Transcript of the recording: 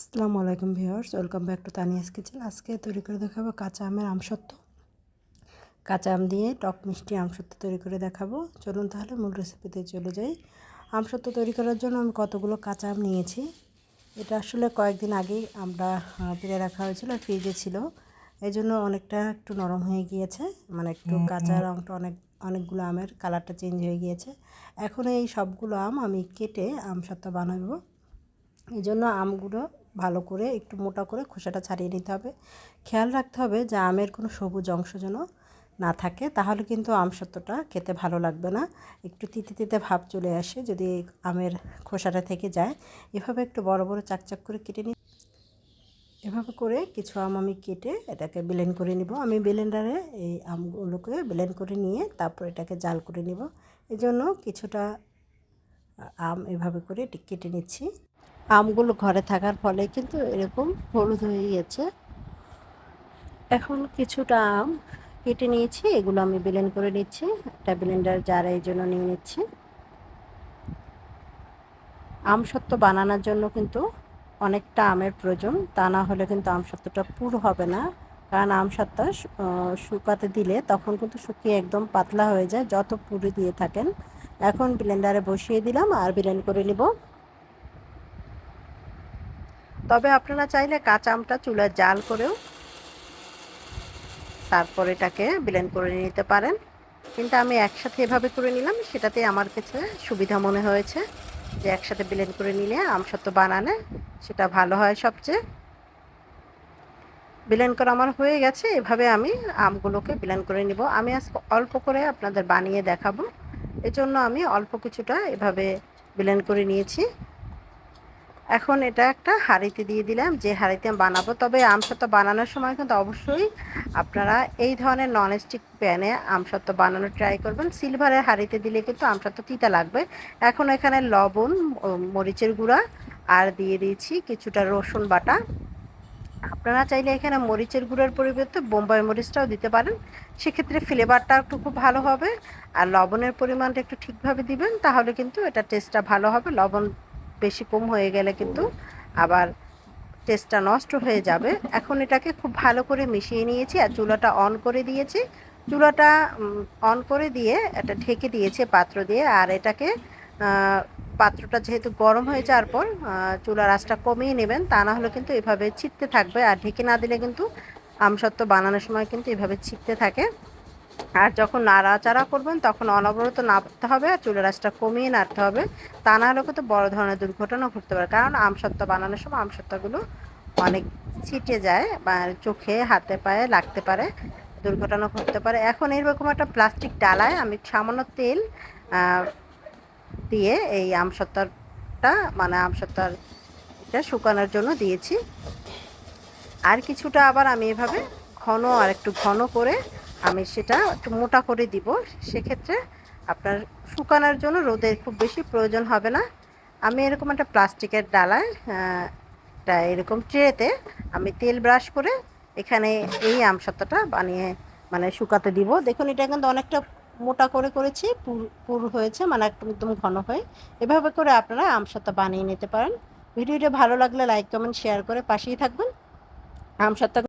আসসালামু আলাইকুম viewers welcome back to Tania's kitchen. আজকে তৈরি করে দেখাবো কাঁচা আমের আমসত্ত্ব। কাঁচা আম দিয়ে টক মিষ্টি আমসত্ত্ব তৈরি করে দেখাবো। চলুন তাহলে মূল রেসিপিতে চলে যাই। আমসত্ত্ব তৈরি করার জন্য আমি কতগুলো কাঁচা আম নিয়েছি। এটা আসলে কয়েকদিন আগেই আমরা পেরে রাখা হয়েছিল ফ্রিজে ছিল। এই জন্য অনেকটা একটু নরম হয়ে গিয়েছে। মানে একটু কাঁচা রঙটা অনেক অনেকগুলো আমের কালারটা চেঞ্জ হয়ে গিয়েছে। এখন এই সবগুলো আম আমি কেটে আমসত্ত্ব বানাবো। এই জন্য আমগুলো ভালো করে একটু মোটা করে খোসাটা ছাড়িয়ে নিতে হবে। খেয়াল রাখতে হবে যে আমের কোনো সবুজ অংশ যেন না থাকে, তাহলে কিন্তু আম সত্যটা খেতে ভালো লাগবে না। একটু তিতে তিতে ভাব চলে আসে যদি আমের খোসাটা থেকে যায়। এভাবে একটু বড় বড় চাকচাক করে কেটে নিই এভাবে করে কিছু আম আমি কেটে এটাকে ব্লেন্ড করে নিব। আমি ব্লেন্ডারে এই আমগুলোকে ব্লেন্ড করে নিয়ে তারপর এটাকে জাল করে নিব। এজন্য কিছুটা আম এভাবে করে কেটে নিচ্ছি। আমগুলো ঘরে থাকার ফলে কিন্তু এরকম হলুদ হয়ে গেছে এখন কিছুটা আম কেটে নিয়েছি, এগুলো আমি ব্লেন্ড করে নিচ্ছি, একটা ব্লেন্ডার জারে এই জন্য নিয়ে নিচ্ছি। আম সত্ত্ব বানানোর জন্য কিন্তু অনেকটা আমের প্রয়োজন, তা না হলে কিন্তু আম সত্ত্বটা পুরো হবে না। কারণ আম সত্ত্ব শুকাতে দিলে তখন কিন্তু শুকিয়ে একদম পাতলা হয়ে যায়, যত পুরি দিয়ে থাকেন। এখন ব্লেন্ডারে বসিয়ে দিলাম আর ব্লেন্ড করে নিব। তবে আপনারা চাইলে কাঁচা আমটা চুলায় জাল করেও তারপর এটাকে ব্লেন্ড করে নিতে পারেন। কিন্তু আমি একসাথে এভাবে করে নিলাম, সেটাতে আমার কাছে সুবিধা মনে হয়েছে যে একসাথে ব্লেন্ড করে নিলে আমসত্ব বানালে সেটা ভালো হয় সবচেয়ে। ব্লেন্ড করা আমার হয়ে গেছে, এভাবে আমি আমগুলোকে ব্লেন্ড করে নিব। আমি আজকে অল্প করে আপনাদের বানিয়ে দেখাবো। এজন্য আমি অল্প কিছুটা এভাবে ব্লেন্ড করে নিয়েছি। এখন এটা একটা হাঁড়িতে দিয়ে দিলাম, যে হাঁড়িতে আমি বানাবো। তবে আমসত্ত্ব বানানোর সময় কিন্তু অবশ্যই আপনারা এই ধরনের ননস্টিক প্যানে আমসত্ত্ব বানানোর ট্রাই করবেন। সিলভারের হাঁড়িতে দিলে কিন্তু আমসত্ত্ব তিতা লাগবে। এখন এখানে লবণ মরিচের গুঁড়া আর দিয়ে দিয়েছি কিছুটা রসুন বাটা। আপনারা চাইলে এখানে মরিচের গুঁড়োর পরিবর্তে বোম্বাই মরিচটাও দিতে পারেন। সেক্ষেত্রে ফ্লেভারটা একটু খুব ভালো হবে। আর লবণের পরিমাণটা একটু ঠিকভাবে দিবেন, তাহলে কিন্তু এটা টেস্টটা ভালো হবে। লবণ বেশি কম হয়ে গেলে কিন্তু আবার টেস্টটা নষ্ট হয়ে যাবে। এখন এটাকে খুব ভালো করে মিশিয়ে নিয়েছি আর চুলাটা অন করে দিয়েছি। চুলাটা অন করে দিয়ে এটা ঢেকে দিয়েছে পাত্র দিয়ে আর এটাকে পাত্রটা যেহেতু গরম হয়ে যাওয়ার পর চুলার আঁচটা কমিয়ে নেবেন, তা না হলে কিন্তু এভাবে ছিটতে থাকবে। আর ঢেকে না দিলে কিন্তু আমসত্ত্ব বানানোর সময় কিন্তু এভাবে ছিটতে থাকে। আর যখন নাড়াচাড়া করবেন, তখন অনবরত নাড়তে হবে আর চুলের আঁচটা কমিয়ে নাড়তে হবে। তা না হলে কিন্তু বড় ধরনের দুর্ঘটনা ঘটতে পারে। কারণ আমসত্ত্ব বানানোর সময় আমসত্ত্বগুলো অনেক ছিটে যায় বা চোখে, হাতে পায়ে লাগতে পারে, দুর্ঘটনা ঘটতে পারে। এখন এরকম একটা প্লাস্টিক ডালায় আমি সামান্য তেল দিয়ে এই আমসত্ত্বটা মানে আমসত্ত্বর এটা শুকানোর জন্য দিয়েছি। আর কিছুটা আবার আমি এভাবে ঘন আর একটু ঘন করে আমি সেটা একটু মোটা করে দিব। সেক্ষেত্রে আপনার শুকানোর জন্য রোদের খুব বেশি প্রয়োজন হবে না। আমি এরকম একটা প্লাস্টিকের ডালায় একটা এরকম ট্রেতে আমি তেল ব্রাশ করে এখানে এই আমসত্ত্বটা বানিয়ে মানে শুকাতে দিব। দেখুন, এটা কিন্তু অনেকটা মোটা করে করেছি, পুর হয়েছে মানে একদম একদম ঘন হয়ে। এভাবে করে আপনারা আমসত্ত্ব বানিয়ে নিতে পারেন। ভিডিওটা ভালো লাগলে লাইক কমেন্ট শেয়ার করে পাশেই থাকবেন। আমসত্ত্ব